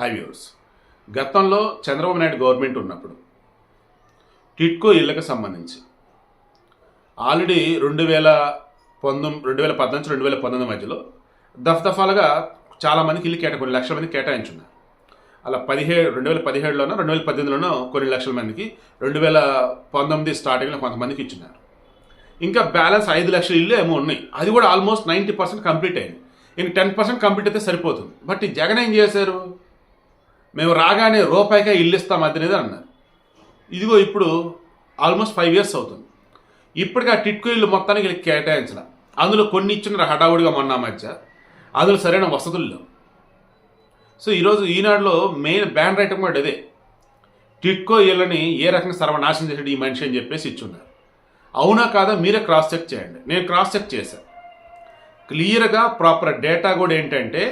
High viewers గతంలో Chandrababu Naidu government ఉన్నప్పుడు టిట్కో ఇళ్ళకి సంబంధించి. ఆల్రెడీ రెండు వేల పంతొమ్మిది రెండు వేల పద్నాలుగు రెండు వేల పంతొమ్మిది మధ్యలో దఫదఫాలుగా చాలామందికి ఇల్లు కేటా కొన్ని లక్షల మంది కేటాయించున్నారు. అలా పదిహేడు రెండు వేల పదిహేడులోనో రెండు వేల పద్దెనిమిదిలోనో కొన్ని లక్షల మందికి రెండు వేల పంతొమ్మిది స్టార్టింగ్లో కొంతమందికి ఇచ్చినారు. ఇంకా బ్యాలెన్స్ ఐదు లక్షల ఇల్లు ఏమో ఉన్నాయి. అది కూడా ఆల్మోస్ట్ నైంటీ పర్సెంట్ కంప్లీట్ అయింది. ఇంక టెన్ పర్సెంట్ కంప్లీట్ అయితే సరిపోతుంది. బట్ ఈ జగన్ ఏం చేశారు? మేము రాగానే రూపాయికే ఇల్లు ఇస్తాం అదనేది అన్నారు. ఇదిగో ఇప్పుడు ఆల్మోస్ట్ ఫైవ్ ఇయర్స్ అవుతుంది. ఇప్పటికీ ఆ టిట్కో ఇల్లు మొత్తానికి వీళ్ళకి కేటాయించిన అందులో కొన్ని ఇచ్చిన హడావుడిగా మొన్న మధ్య అందులో సరైన వసతులు లేవు. సో ఈరోజు ఈనాడులో మెయిన్ బ్యాన్ రైటం కూడా అదే టిట్కో ఇళ్ళని ఏ రకంగా సర్వనాశనం చేసాడు ఈ మనిషి అని చెప్పేసి ఇచ్చున్నారు. అవునా కాదా మీరే క్రాస్ చెక్ చేయండి. నేను క్రాస్ చెక్ చేశాను క్లియర్గా ప్రాపర్ డేటా కూడా ఏంటంటే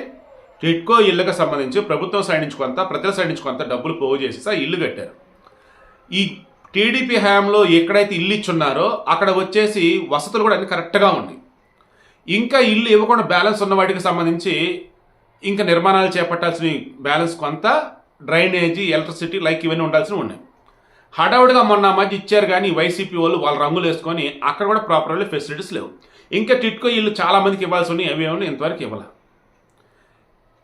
టిట్కో ఇళ్ళకి సంబంధించి ప్రభుత్వం సైడ్ నుంచి కొంత ప్రజల సైడ్ నుంచి కొంత డబ్బులు పోగు చేసి ఆ ఇల్లు కట్టారు. ఈ టీడీపీ హయాంలో ఎక్కడైతే ఇల్లు ఇచ్చున్నారో అక్కడ వచ్చేసి వసతులు కూడా అన్ని కరెక్ట్గా ఉన్నాయి. ఇంకా ఇల్లు ఇవ్వకుండా బ్యాలెన్స్ ఉన్న వాటికి సంబంధించి ఇంకా నిర్మాణాలు చేపట్టాల్సిన బ్యాలెన్స్ కొంత డ్రైనేజీ ఎలక్ట్రిసిటీ లైక్ ఇవన్నీ ఉండాల్సినవి ఉన్నాయి. హడావుడిగా మొన్న మధ్య ఇచ్చారు కానీ వైసీపీ వాళ్ళు వాళ్ళ రంగులు వేసుకొని అక్కడ కూడా ప్రాపర్లీ ఫెసిలిటీస్ లేవు. ఇంకా టిట్కో ఇల్లు చాలామందికి ఇవ్వాల్సి ఉన్నాయి అవి ఏమైనా ఇంతవరకు ఇవ్వలేదు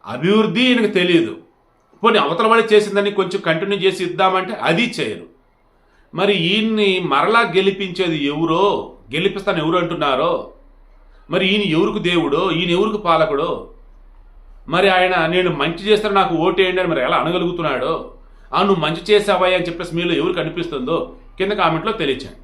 అభివృద్ధి ఈయనకు తెలియదు పోనీ అవతల వాడి చేసిందని కొంచెం కంటిన్యూ చేసి ఇద్దామంటే అది చేయరు. మరి ఈయన్ని మరలా గెలిపించేది ఎవరో గెలిపిస్తాను ఎవరు అంటున్నారో? మరి ఈయన ఎవరికి దేవుడో? ఈయన ఎవరికి పాలకుడో? మరి ఆయన నేను మంచి చేస్తాను నాకు ఓటేయండి అని మరి ఎలా అనగలుగుతున్నాడో? ఆ నువ్వు మంచి చేసావా అని చెప్పేసి మీలో ఎవరికి అనిపిస్తుందో కింద కామెంట్లో తెలియచాను